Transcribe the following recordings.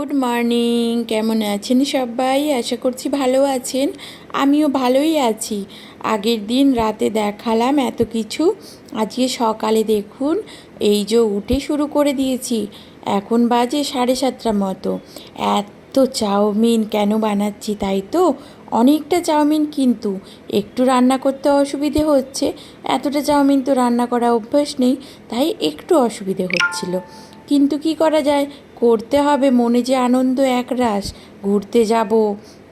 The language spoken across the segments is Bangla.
গুড মর্নিং কেমন আছেন সবাই? আশা করছি ভালো আছেন। আমিও ভালোই আছি। আগের দিন রাতে দেখালাম এত কিছু। আজকে সকালে দেখুন, এই যে উঠে শুরু করে দিয়েছি। এখন বাজে সাড়ে সাতটার মতো। এত চাউমিন কেন বানাচ্ছি তাই তো? অনেকটা চাউমিন কিন্তু। একটু রান্না করতে অসুবিধে হচ্ছে। এতটা চাউমিন তো রান্না করা অভ্যাস নেই, তাই একটু অসুবিধে হচ্ছিল। কিন্তু কি করা যায়? করতে হবে, মনে যে আনন্দ একরাশ। ঘুরতে যাব,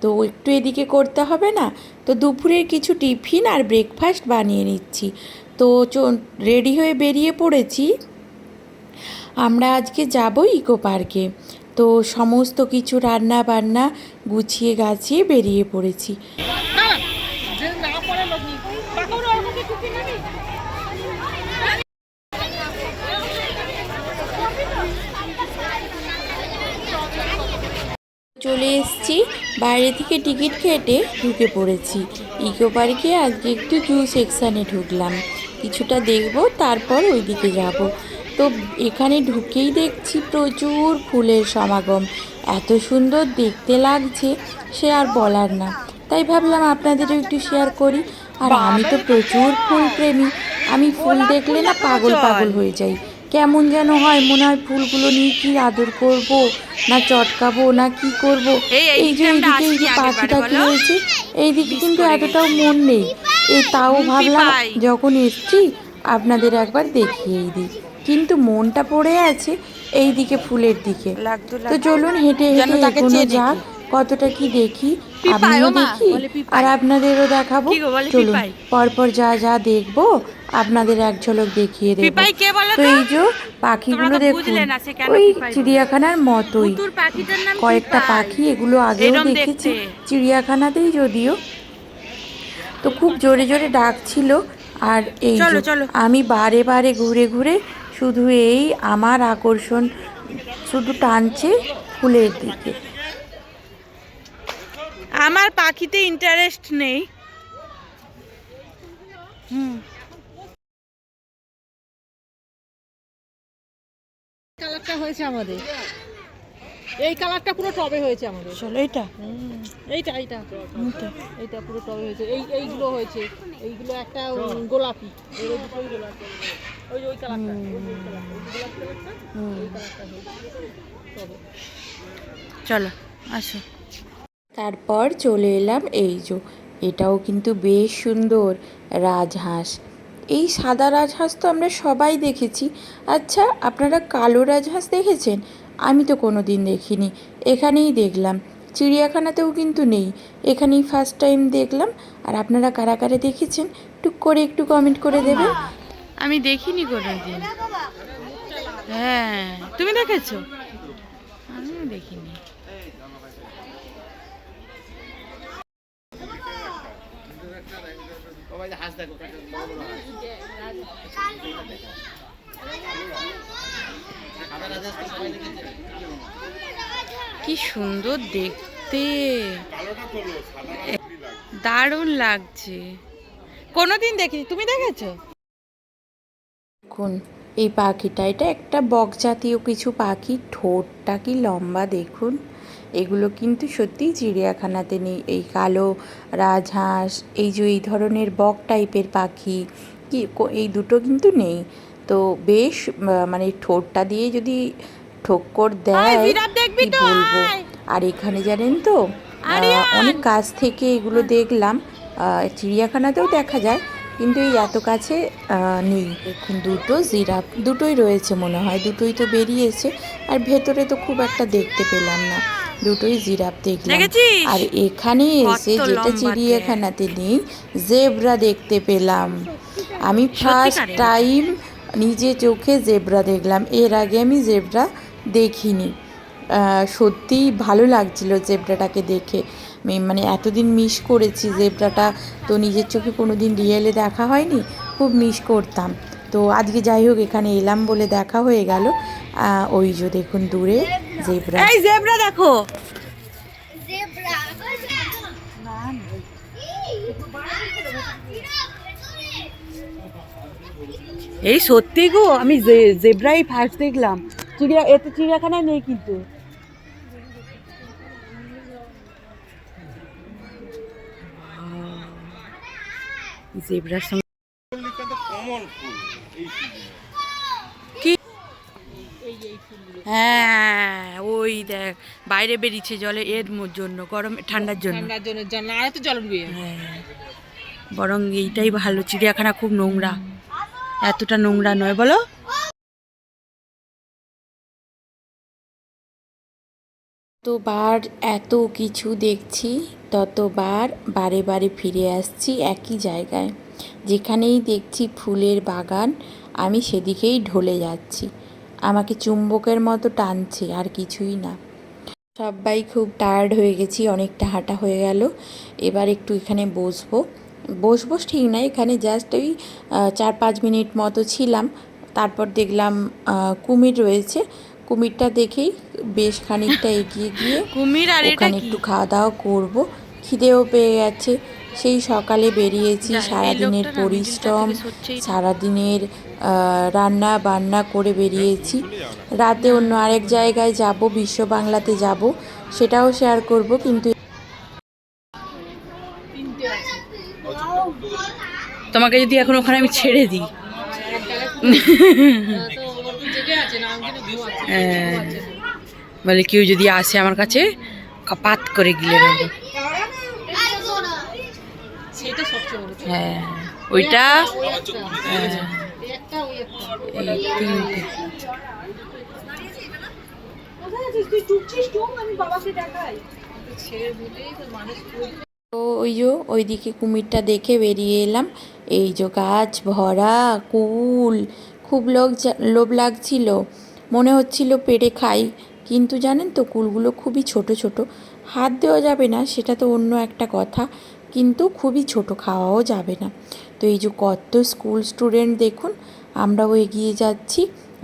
তো একটু এদিকে করতে হবে না? তো দুপুরের কিছু টিফিন আর ব্রেকফাস্ট বানিয়ে নিচ্ছি। তো রেডি হয়ে বেরিয়ে পড়েছি। আমরা আজকে যাব ইকো পার্কে। তো সমস্ত কিছু রান্না বান্না গুছিয়ে গাছিয়ে বেরিয়ে পড়েছি। চলে এসেছি। বাইরে থেকে টিকিট কেটে ঢুকে পড়েছি। ইকো পার্কে আজকে একটু জু সেকশানে ঢুকলাম। কিছুটা দেখব তারপর ওইদিকে যাব। তো এখানে ঢুকেই দেখছি প্রচুর ফুলের সমাগম। এত সুন্দর দেখতে লাগছে সে আর বলার না। তাই ভাবলাম আপনাদেরও একটু শেয়ার করি। আর আমি তো প্রচুর ফুল প্রেমী। আমি ফুল দেখলে না পাগল পাগল হয়ে যাই। কেমন যেন হয় মনে হয় ফুলগুলো নিয়ে কি আদর করব না চটকাবো না কি করব। এই যে এইদিকে এই যে টাকি রয়েছে এইদিকে কিন্তু এতটাও মন নেই। এই তাও ভাবলাম যখন এসছি আপনাদের একবার দেখিয়েই দিই। কিন্তু মনটা পড়ে আছে এই দিকে ফুলের দিকে। তো চলুন হেঁটে হেঁটে এগোনো যাক কতটা কি দেখি আমিও দেখি আর আপনাদেরও দেখাবো। চলুন পরপর যা যা দেখব আপনাদের এক ঝলক দেখিয়ে দেবো। তো? এই যে পাখিগুলো দেখুন ওই চিড়িয়াখানার মতোই। কয়েকটা পাখি এগুলো আগেও দেখেছি চিড়িয়াখানাতেই যদিও। তো খুব জোরে জোরে ডাকছিল আর এই আমি বারে বারে ঘুরে ঘুরে শুধু এই আমার আকর্ষণ শুধু টানছে ফুলের দিকে। আমার পাখিতে ইন্টারেস্ট নেই। হুম। হয়েছে আমাদের। এই কালারটা পুরো টবে হয়েছে আমাদের। চলো এটা এইটা এইটা। এইটা? পুরো টবে হয়েছে। এই এইগুলো হয়েছে। এইগুলো একটা গোলাপি। গোলাপি। ওই ওই কালারটা। ওই ওই কালারটা, ওই কালারটা, ওই টবে চলো আসো। তারপর চলে এলাম এই যে এটাও কিন্তু বেশ সুন্দর রাজহাঁস। এই সাদা রাজহাঁস তো আমরা সবাই দেখেছি। আচ্ছা আপনারা কালো রাজহাঁস দেখেছেন? আমি তো কোনো দিন দেখিনি। এখানেই দেখলাম। চিড়িয়াখানাতেও কিন্তু নেই। এখানেই ফার্স্ট টাইম দেখলাম। আর আপনারা কারা কারা দেখেছেন? টুক করে একটু কমেন্ট করে দেবেন। আমি দেখিনি কোনোদিন। হ্যাঁ তুমি দেখেছ? আমিও দেখিনি। কি সুন্দর দেখতে। দারুণ লাগছে। কোনোদিন দেখিনি। তুমি দেখেছ? দেখুন, এই পাখিটা, এটা একটা বক জাতীয় কিছু পাখি। ঠোঁটটা কি লম্বা, দেখুন। এগুলো কিন্তু সত্যিই চিড়িয়াখানাতে নেই। এই কালো রাজহাঁস এই যে এই ধরনের বক টাইপের পাখি কি এই দুটো কিন্তু নেই। তো বেশ মানে ঠোঁটটা দিয়ে যদি ঠোক্কর দেয় কি বলব? আর এখানে জানেন তো অনেক কাছ থেকে এগুলো দেখলাম। চিড়িয়াখানাতেও দেখা যায় কিন্তু এই এত কাছে নেই। দেখুন দুটো জিরাফ দুটোই রয়েছে মনে হয় দুটোই তো বেরিয়েছে। আর ভেতরে তো খুব একটা দেখতে পেলাম না। দুটোই জিরাফ দেখলাম। আর এখানে এসে যেটা চিড়িয়াখানাতে নেই জেব্রা দেখতে পেলাম। আমি ফার্স্ট টাইম নিজে চোখে জেব্রা দেখলাম। এর আগে আমি জেব্রা দেখিনি। সত্যিই ভালো লাগছিল জেব্রাটাকে দেখে। মানে এতদিন মিস করেছি জেব্রাটা তো নিজের চোখে কোনো দিন রিয়েলে দেখা হয়নি খুব মিস করতাম। তো আজকে যাই হোক এখানে এলাম বলে দেখা হয়ে গেল। ওই যে দেখুন দূরে জেব্রা। এই জেব্রা দেখো। এই সত্যি গো আমি জেব্রাই ফার্স্ট দেখলাম। চিড়িয়া এতে চিড়িয়াখানায় নেই কিন্তু। জেব্রার সঙ্গে এই এই ফুলগুলো। হ্যাঁ ওই দেখ বাইরে বেরিয়েছে জলে এর জন্য গরম ঠান্ডার জন্য। ঠান্ডার জন্য জল আর তো জল উঠবে। হ্যাঁ বরং এইটাই ভালো চিড়িয়াখানা খুব নোংরা। এতটা নোংরা নয় বলো? ততবার এত কিছু দেখছি ততবার বারে বারে ফিরে আসছি একই জায়গায়। যেখানেই দেখছি ফুলের বাগান আমি সেদিকেই ঢলে যাচ্ছি। আমাকে চুম্বকের মতো টানছে আর কিছুই না। সবাই খুব টায়ার্ড হয়ে গেছি অনেকটা হাঁটা হয়ে গেল। এবার একটু এখানে বসবো। বসবো ঠিক না এখানে জাস্ট ওই চার পাঁচ মিনিট মতো ছিলাম। তারপর দেখলাম কুমির রয়েছে। কুমিরটা দেখেই বেশ খানিকটা এগিয়ে গিয়ে কুমির আর ওখানে একটু খাওয়া দাওয়া করব। খিদেও পেয়ে গেছে। সেই সকালে বেরিয়েছি সারাদিনের পরিশ্রম। সারাদিনের রান্না বান্না করে বেরিয়েছি রাতে অন্য আরেক জায়গায় যাব বিশ্ব বাংলাতে যাব সেটাও শেয়ার করব কিন্তু তোমাকে যদি এখন ওখানে আমি ছেড়ে দিই হ্যাঁ। বলে কেউ যদি আসে আমার কাছে কাপাত করে গিলে নেব সেটা সবচেয়ে বড় হ্যাঁ ওইটা ওই একটা হ্যাঁ, এই একটা ওই একটা এই তিনটে ছেড়ে দিলেই তো মানুষ ওই যে ওইদিকে কুমিরটা দেখে বেরিয়ে এলাম। এই যে গাছ ভরা, কুল, খুব লোক লোভ লাগছিল। মনে হচ্ছিল পেড়ে খাই। কিন্তু জানেন তো, কুলগুলো খুবই ছোট ছোট। হাত দেওয়া যাবে না, সেটা তো অন্য একটা কথা। কিন্তু খুবই ছোট খাওয়াও যাবে না। তো এই যে কত স্কুল স্টুডেন্ট দেখুন, আমরাও এগিয়ে যাচ্ছি,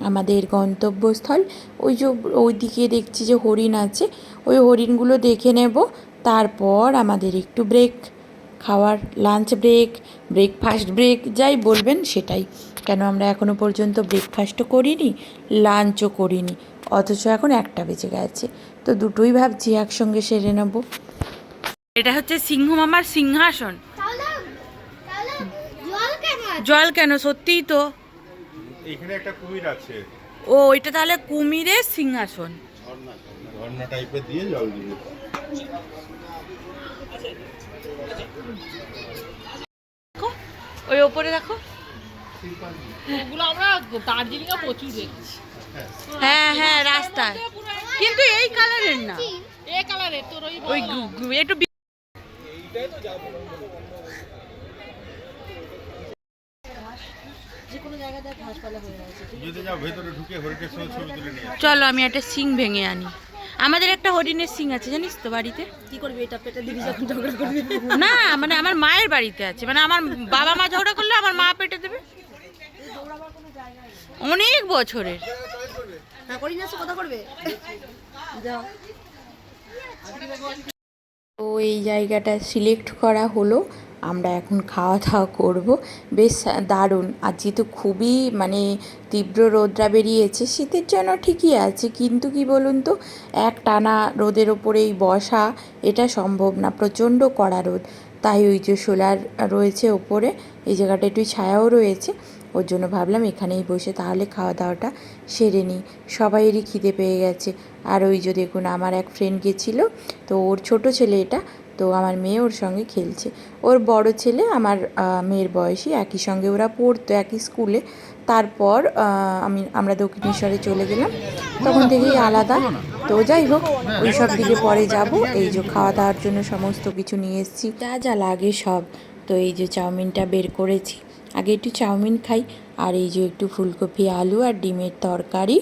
আমাদের গন্তব্যস্থল। ওই যে ওইদিকে দেখছি যে হরিণ আছে, ওই হরিণগুলো দেখে নেব, তারপর আমাদের একটু ব্রেক খাওয়ার লাঞ্চ ব্রেক ব্রেকফাস্ট ব্রেক যাই বলবেন সেটাই। কেন আমরা এখনও পর্যন্ত ব্রেকফাস্টও করিনি লাঞ্চও করিনি, অথচ এখন একটা বেজে গেছে। তো দুটোই ভাবছি একসঙ্গে সেরে নেব। এটা হচ্ছে সিংহ মামার সিংহাসন। জল কেন আছে? সত্যিই তো। এখানে একটা কুমির আছে। ও এটা তাহলে কুমিরের সিংহাসন। ঝর্ণা টাইপের দিয়ে জল দিবে। ওই ওপরে দেখো। আমরা দার্জিলিং এ প্রচুর দেখছি। হ্যাঁ হ্যাঁ রাস্তায়। কিন্তু এই কালারের না। এ কালারের তোর ওই একটু চলো আমি একটা সিং ভেঙে আনি। আমাদের একটা হরিণের সিং আছে জানিস তো বাড়িতে? কি করবি এটা পেটে দিবি যখন ঝগড়া করবি না মানে আমার মায়ের বাড়িতে আছে মানে আমার বাবা মা ঝগড়া করলে আমার মা পেটে দেবে? অনেক বছরের। হ্যাঁ কথা করবে? যাও। তো এই জায়গাটা সিলেক্ট করা হলো। আমরা এখন খাওয়া দাওয়া করব। বেশ দারুণ। আর যেহেতু খুবই মানে তীব্র রোদরা বেরিয়েছে, শীতের জন্য ঠিকই আছে। কিন্তু কি বলুন তো, এক টানা রোদের ওপরেই বসা, এটা সম্ভব না। প্রচণ্ড কড়া রোদ। তাই ওই যে সোলার রয়েছে ওপরে, এই জায়গাটা একটু ছায়াও রয়েছে। ওর জন্য ভাবলাম এখানেই বসে তাহলে খাওয়া দাওয়াটা সেরে নিই। সবাইয়েরই খিদে পেয়ে গেছে। আর ওই যে দেখুন, আমার এক ফ্রেন্ড গেছিল, তো ওর ছোট ছেলে এটা, তো আমার মেয়ে ওর সঙ্গে খেলছে। ওর বড় ছেলে আমার মেয়ের বয়সী একই সঙ্গে, ওরা পড়তো একই স্কুলে তারপর আমি, আমরা দক্ষিণেশ্বরে চলে গেলাম। তখন থেকেই আলাদা। তো যাই হোক, ওই সব দিকে পরে যাব। এই যে খাওয়া দাওয়ার জন্য সমস্ত কিছু নিয়ে এসেছি। যা যা লাগে সব। তো এই যে চাউমিনটা বের করেছি। আগে একটু চাউমিন খাই। আর এই যে একটু ফুলকপি, আলু আর ডিমের তরকারি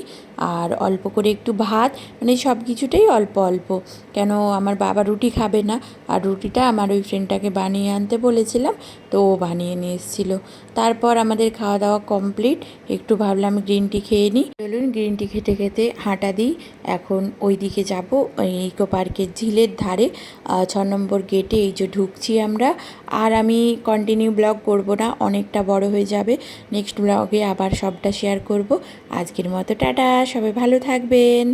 আর অল্প করে একটু ভাত মানে সব কিছুটাই অল্প অল্প। কেন আমার বাবা রুটি খাবে না আর রুটিটা আমার ওই ফ্রেন্ডটাকে বানিয়ে আনতে বলেছিলাম, তো ও বানিয়ে নিয়ে এসেছিল। তারপর আমাদের খাওয়া দাওয়া কমপ্লিট, একটু ভাবলাম গ্রিন টি খেয়ে নিই। চলুন গ্রিন টি খেতে খেতে হাঁটা দিই। এখন ওই দিকে যাব ইকো পার্কের ঝিলের ধারে ছ নম্বর গেটে এই যে ঢুকছি আমরা। আর আমি কন্টিনিউ ব্লগ করব না, অনেকটা বড় হয়ে যাবে। নেক্সট ব্লগে আবার সবটা শেয়ার করব। আজকের মতো টাটা সবাই ভালো থাকবেন।